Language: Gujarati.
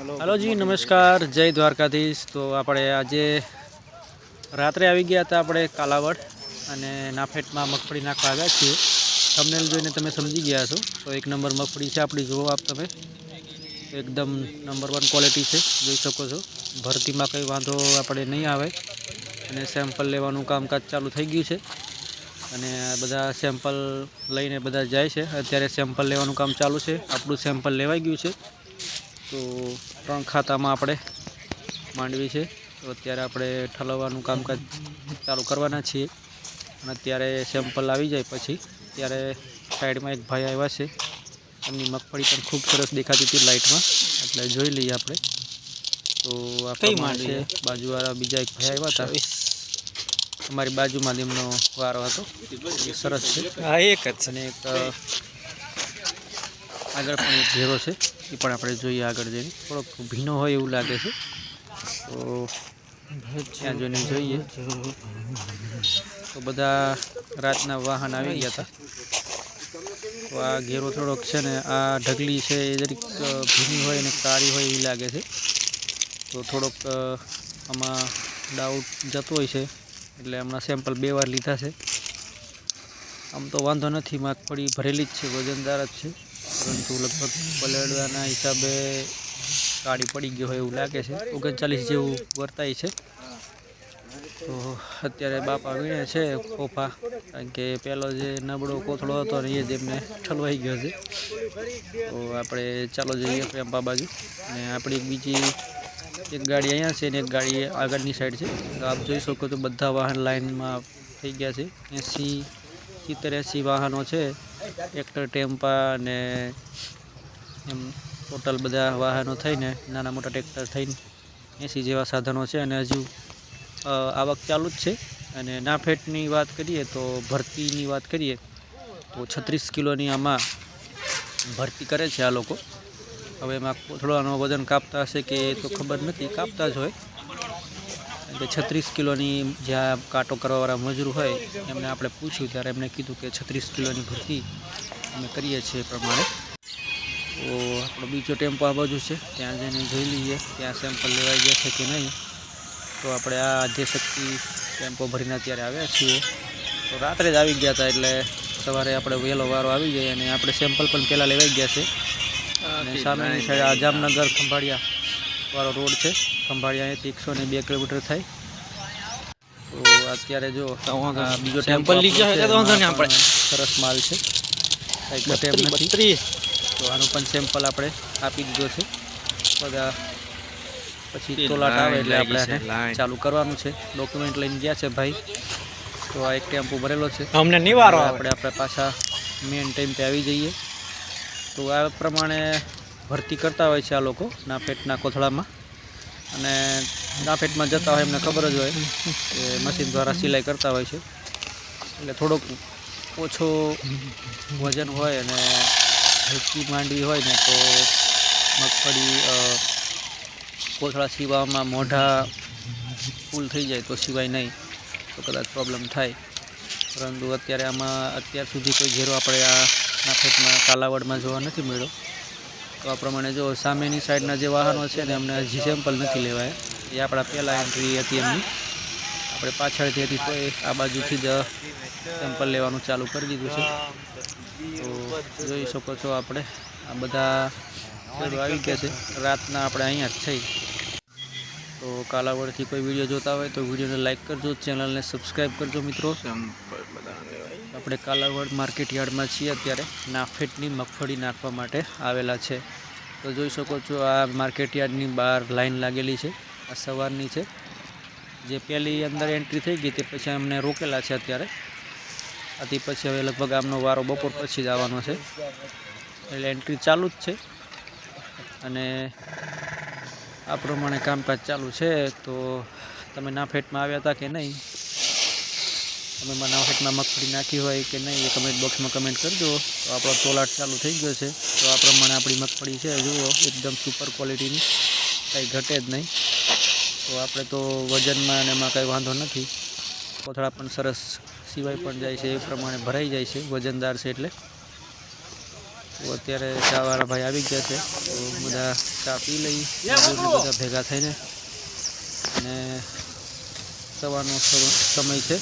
હલો જી નમસ્કાર. જય દ્વારકાધીશ. તો આપણે આજે રાત્રે આવી ગયા હતા આપણે કાલાવડ અને નાફેટમાં મગફળી નાખવા આવ્યા છીએ. થંબનેલ જોઈને તમે સમજી ગયા છો તો એક નંબર મગફળી છે આપણી જુઓ આપ તમે. એકદમ નંબર વન ક્વોલિટી છે જોઈ શકો છો. ભરતીમાં કંઈ વાંધો આપણે નહીં આવે. અને સેમ્પલ લેવાનું કામકાજ ચાલુ થઈ ગયું છે. અને આ બધા સેમ્પલ લઈને બધા જાય છે. અત્યારે સેમ્પલ લેવાનું કામ ચાલુ છે. આપણું સેમ્પલ લેવાઈ ગયું છે. તો ત્રણ ખાતામાં આપણે માંડવી છે. તો અત્યારે આપણે ઠલવવાનું કામકાજ ચાલુ કરવાના છીએ. અને અત્યારે સેમ્પલ આવી જાય પછી ત્યારે સાઈડમાં એક ભાઈ આવ્યા છે. એમની મગફળી પણ ખૂબ સરસ દેખાતી હતી લાઇટમાં. એટલે જોઈ લઈએ આપણે. તો આ કઈ માંડવી છે. બાજુવાળા બીજા એક ભાઈ આવ્યા હતા. અમારી બાજુમાં એમનો વારો હતો. એ સરસ છે. હા એક જ અને એક આગળ પણ એક ઘેરો છે, એ પણ આપણે જોઈએ આગળ જઈને. થોડોક ભીનો હોય એવું લાગે છે. તો ત્યાં જોઈને જોઈએ. તો બધા રાતના વાહન આવી ગયા હતા. તો આ ઘેરો થોડોક છે ને, આ ઢગલી છે, એ જરીક ભીની હોય અને કાળી હોય એવી લાગે છે. તો થોડોક આમાં ડાઉટ જતો હોય છે. એટલે હમણાં સેમ્પલ બે વાર લીધા છે. આમ તો વાંધો નથી મગફળી ભરેલી જ છે, વજનદાર જ છે. પરંતુ લગભગ પલળવાના હિસાબે કાળી પડી ગયો હોય એવું લાગે છે. ઓગણચાલીસ જેવું વર્તાય છે. તો અત્યારે બાપા વીણે છે ફોફા કારણ કે પહેલો જે નબળો કોથળો હતો ને એ જ એમને ઠલવાઈ ગયો છે. તો આપણે ચાલો જઈએ પ્રેમપા બાજુ અને આપણી બીજી એક ગાડી અહીંયા છે ને એક ગાડી આગળની સાઈડ છે. તો આપ જોઈ શકો તો બધા વાહન લાઇનમાં થઈ ગયા છે. એંસી સિત્તેર એંસી વાહનો છે. ટ્રેક્ટર ટેમ્પા અને એમ ટોટલ બધા વાહનો થઈને, નાના મોટા ટ્રેક્ટર થઈને એંસી જેવા સાધનો છે અને હજુ આવક ચાલુ જ છે. અને નાફેટની વાત કરીએ તો ભરતીની વાત કરીએ તો છત્રીસ કિલોની આમાં ભરતી કરે છે આ લોકો. હવે એમાં કોથળાનો વજન કાપતા હશે કે એ તો ખબર નથી, કાપતા જ હોય. કે છત્રીસ કિલોની જ્યાં કાંટો કરવાવાળા મજૂર હોય એમને આપણે પૂછ્યું ત્યારે એમણે કીધું કે છત્રીસ કિલોની ભરતી અમે કરીએ છીએ એ પ્રમાણે. તો આપણો બીજો ટેમ્પો આ બાજુ છે ત્યાં જઈને જોઈ લઈએ ત્યાં સેમ્પલ લેવાઈ ગયા છે કે નહીં. તો આપણે આ આદ્યશક્તિ ટેમ્પો ભરીને અત્યારે આવ્યા છીએ. તો રાત્રે જ આવી ગયા હતા એટલે સવારે આપણે વહેલો વારો આવી જાય અને આપણે સેમ્પલ પણ પહેલાં લેવાઈ ગયા છે. અને સામેની સાઈડ આ જામનગર ખંભાળિયા વાળો રોડ છે. ખંભાળી અહીંથી એકસો ને બે કિલોમીટર થાય. તો અત્યારે જો બીજો ટેમ્પલ સરસ માલ છે. નથી. તો આનું પણ સેમ્પલ આપણે આપી દીધો છે. બધા પછી તોલાટ આવે એટલે આપણે. ચાલુ કરવાનું છે. ડોક્યુમેન્ટ લઈને ગયા છે ભાઈ. તો આ એક ટેમ્પો ભરેલો છે. અમને નિવારો આપણે આપણે પાછા મેન ટાઈમ પે આવી જઈએ. તો આ પ્રમાણે ભરતી કરતા હોય છે આ લોકો નાફેટના કોથળામાં. અને નાફેટમાં જતા હોય એમને ખબર જ હોય કે મશીન દ્વારા સિલાઈ કરતા હોય છે. એટલે થોડોક ઓછો વજન હોય અને હલકી માંડવી હોય ને તો મગફળી કોથળા સીવામાં મોઢા ફૂલ થઈ જાય તો સિવાય નહીં, તો કદાચ પ્રોબ્લેમ થાય. પરંતુ અત્યારે આમાં, અત્યાર સુધી કોઈ ઘેરો આપણે આ નાફેટમાં કાલાવડમાં જોવા નથી મળ્યો. તો આ પ્રમાણે જો સામેની સાઈડના જે વાહનો છે ને, એમને હજી સેમ્પલ નથી લેવાય. એ આપણા પહેલાં એન્ટ્રી હતી એમની. આપણે પાછળથી હતી તો આ બાજુથી જ સેમ્પલ લેવાનું ચાલુ કરી દીધું છે. તો જોઈ શકો છો આપણે. આ બધા આવી ગયા છે. રાતના આપણે અહીંયા જ થઈ. તો કાલાવડથી કોઈ વીડિયો જોતા હોય તો વિડીયોને લાઈક કરજો ચેનલને સબસ્ક્રાઈબ કરજો મિત્રો. આપણે કાલાવડ માર્કેટ યાર્ડમાં છીએ અત્યારે નાફેટની મગફળી નાખવા માટે આવેલા છે. તો જોઈ શકો છો આ માર્કેટ યાર્ડની બહાર લાઈન લાગેલી છે, આ સવારની છે. જે પહેલી અંદર એન્ટ્રી થઈ ગઈ તે પછી અમને રોકેલા છે અત્યારે. આથી પછી હવે લગભગ આમનો વારો બપોર પછી જ આવવાનો છે. એટલે એન્ટ્રી ચાલુ જ છે. અને આ પ્રમાણે કામકાજ ચાલુ છે, તો તમે નાફેટમાં આવ્યા હતા કે નહીં? તમે નાફેટમાં મગફળી નાખી હોય કે નહીં, એ કમેન્ટ બોક્સમાં કમેન્ટ કરજો. તો આપણો તોલાટ ચાલુ થઈ ગયો છે. તો આ પ્રમાણે આપણી મગફળી છે, જુઓ, એકદમ સુપર ક્વોલિટીની કંઈ ઘટે જ નહીં. તો આપણે તો વજનમાં અને એમાં કંઈ વાંધો નથી. કોથળા પણ સરસ સિવાય પણ જાય છે, એ પ્રમાણે ભરાઈ જાય છે, વજનદાર છે એટલે. અત્યારે ચાવાળા ભાઈ આવી ગયા છે. તો બધા ચા પી લઈ બધા ભેગા થઈને. અને સવારનો સમ- સમય છે.